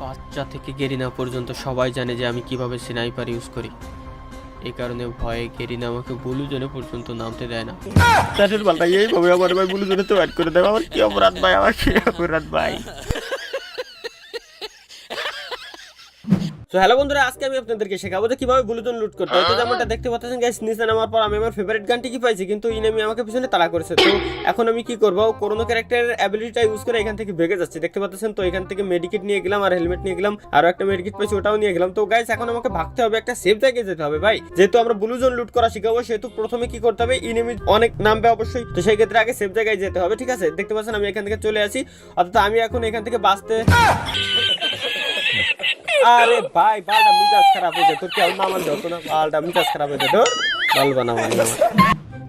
বাচ্চা থেকে গেরিনা পর্যন্ত সবাই জানে যে আমি কীভাবে স্নাইপার ইউজ করি। এই কারণে ভয়ে গেরিনা আমাকে বুলু জোনে পর্যন্ত নামতে দেয় না। তাদের পাল্টা এইভাবে আমার ভাই বুলু জোনে তো অ্যাড করে দেয়। আমার কি অপরাধ ভাই? আমার কি অপরাধ ভাই? তো হ্যালো বন্ধুরা, আজকে আমি আপনাদেরকে শেখাবো যে কীভাবে ব্লুটুথ লুট করতে হয়। তো যেমনটা দেখতে পাচ্ছেন গাইস নিচে নামার পর আমি আমার ফেভারিট গানটি কি পাইছি, কিন্তু ইনামি আমাকে পিছনে তাড়া করেছে। তো এখন আমি কি করব, করোনা ক্যারেক্টারের অ্যাবিলিটিটা ইউজ করে এখান থেকে ভেগে যাচ্ছে। দেখতে পাচ্ছেন তো, এখান থেকে মেডিকেট নিয়ে গেলাম, আর হেলমেট নিয়ে গেলাম, আর একটা মেডিকেট পাইছি, ওটাও নিয়ে গেলাম। তো গাইস এখন আমাকে ভাগতে হবে, একটা সেফ জায়গায় যেতে হবে ভাই। যেহেতু আমরা ব্লু জোন লুট করা শিখাবো, সেহেতু প্রথমে কি করতে হবে ইনিমি অনেক নামবে অবশ্যই। তো সেই ক্ষেত্রে আগে সেফ জায়গায় যেতে হবে, ঠিক আছে? দেখতে পাচ্ছেন আমি এখান থেকে চলে আসি। অর্থাৎ আমি এখন এখান থেকে বাঁচতে আরে ভাই, বালটা মিজাজ খারাপ হয়ে যায় তোর কেমন নামান যত না বালটা মিজাজ খারাপ হয়ে যায়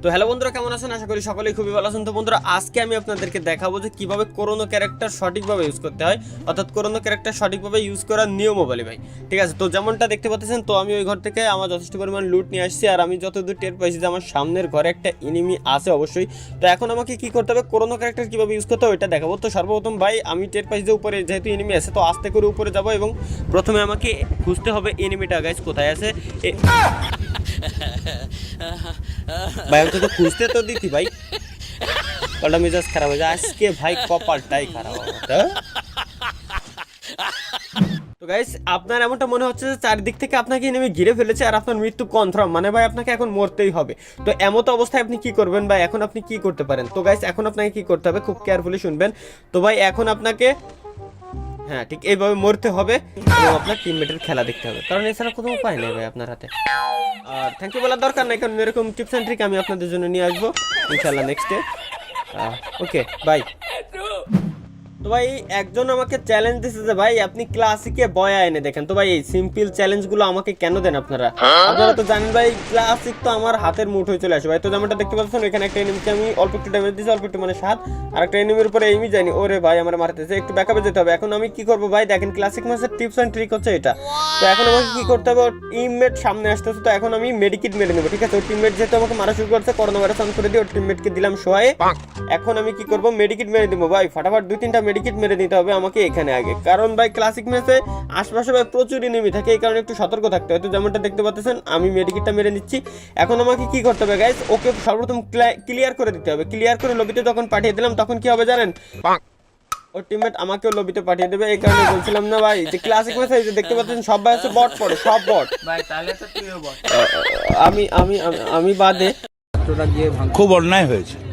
তো হ্যালো বন্ধুরা, কেমন আছেন? আশা করি সকলেই খুবই ভালো আছেন। তো বন্ধুরা, আজকে আমি আপনাদেরকে দেখাবো যে কীভাবে করোনো ক্যারেক্টার সঠিকভাবে ইউজ করতে হয়। অর্থাৎ করোনো ক্যারেক্টার সঠিকভাবে ইউজ করার নিয়ম বলে ভাই। ঠিক আছে? তো যেমনটা দেখতে পাচ্ছেন, তো আমি ওই ঘর থেকে আমার যথেষ্ট পরিমাণ লুট নিয়ে আসছি। আর আমি যতদূর টের পাইছি যে আমার সামনের ঘরে একটা এনিমি আছে অবশ্যই। তো এখন আমাকে কি করতে হবে? করোনো ক্যারেক্টার কীভাবে ইউজ করতে হবে এটা দেখাবো। তো সর্বপ্রথম ভাই, আমি টের পাইছি যে উপরে যেহেতু এনিমি আছে, তো আস্তে করে উপরে যাব এবং প্রথমে আমাকে খুঁজতে হবে এনিমিটা গাইজ কোথায় আছে? ভাই তোকে খুঁজতে তো দিতি ভাই। কলটা মেজাজ খারাপ হয়ে আজকে ভাই কপালটাই খারাপ তো। তো গাইস আপনার এমনটা মনে হচ্ছে যে চারিদিক থেকে আপনাকে নেমে ঘিরে ফেলেছে আর আপনার মৃত্যু কনফার্ম মানে ভাই, আপনাকে এখন মরতেই হবে। তো এমত অবস্থায় আপনি কি করবেন ভাই? এখন আপনি কি করতে পারেন? তো গাইস এখন আপনাকে কি করতে হবে? খুব কেয়ারফুলি শুনবেন। তো ভাই, এখন আপনাকে হ্যাঁ ঠিক এইভাবে মরতে হবে এবং আপনার টিমমেটের খেলা দেখতে হবে। কারণ এছাড়া কোনো উপায় নেই ভাই আপনার হাতে। আর থ্যাংক ইউ বলার দরকার নাই, কারণ এরকম টিপস অ্যান্ড ট্রিক আমি আপনাদের জন্য নিয়ে আসব। ইনশাল্লাহ নেক্সট ডে ওকে বাই ভাই একজন আমাকে চ্যালেঞ্জ দিছে যে ভাই আপনি ক্লাসিকে বয়া এনে দেখেন। তো ভাই এই সিম্পল চ্যালেঞ্জগুলো আমাকে কেন দেন আপনারা? আপনারা তো জানেন ভাই ক্লাসিক তো আমার হাতের মুঠোয় চলে আসে। ভাই তো যেমনটা দেখতে পাচ্ছেন এখানে একটা এনিমিকে আমি অল্প একটু ড্যামেজ দিয়েছি অল্প একটু মানে সাত। আর একটা এনিমির উপরে এমই যায়নি। ওরে ভাই আমার মারতেছে একটু ব্যাকআপে যেতে হবে। এখন আমি কি করব ভাই? দেখেন ক্লাসিক মাসের টিপস অ্যান্ড ট্রিক হচ্ছে এটা। তো এখন আমাকে কি করতে হবে? টিমমেট সামনে আসতেছে তো এখন আমি মেডিকিট মেরে নেব ঠিক আছে? ওর টিমমেট যেহেতু আমাকে মারা শুরু করছে করোনা ভাইরাস অন করে দিয়ে ওর টিমমেটকে দিলাম শোয়ে এখন আমি কি করব? মেডিকিট মেরে দিব। ভাই ফাটাফাট দুই তিনটা মেডিকিট মেরে নিতে হবে আমাকে এখানে আগে। কারণ ভাই ক্লাসিক ম্যাচে আশপাশে ভাই প্রচুর এনিমি থাকে এই কারণে একটু সতর্ক থাকতে হয়। তো যেমনটা দেখতে পাচ্ছেন আমি মেডিকিটটা মেরে নিচ্ছি। এখন আমাকে কি করতে হবে গাইস ওকে সর্বপ্রথম ক্লিয়ার করে দিতে হবে। ক্লিয়ার করে লবিতে যখন পাঠিয়ে দিলাম তখন কি হবে জানেন? ওর টিমমেট আমাকেও লবিতে পাঠিয়ে দেবে এই কারণে বলছিলাম না ভাই যে ক্লাসিক ম্যাচ এই যে দেখতে পাচ্ছেন সব ভাই হচ্ছে বট পড়ে সব বট ভাই তাহলে তো তুইও বল আমি আমি আমি- আমি বাদে গিয়ে খুব অন্যায় হয়েছে।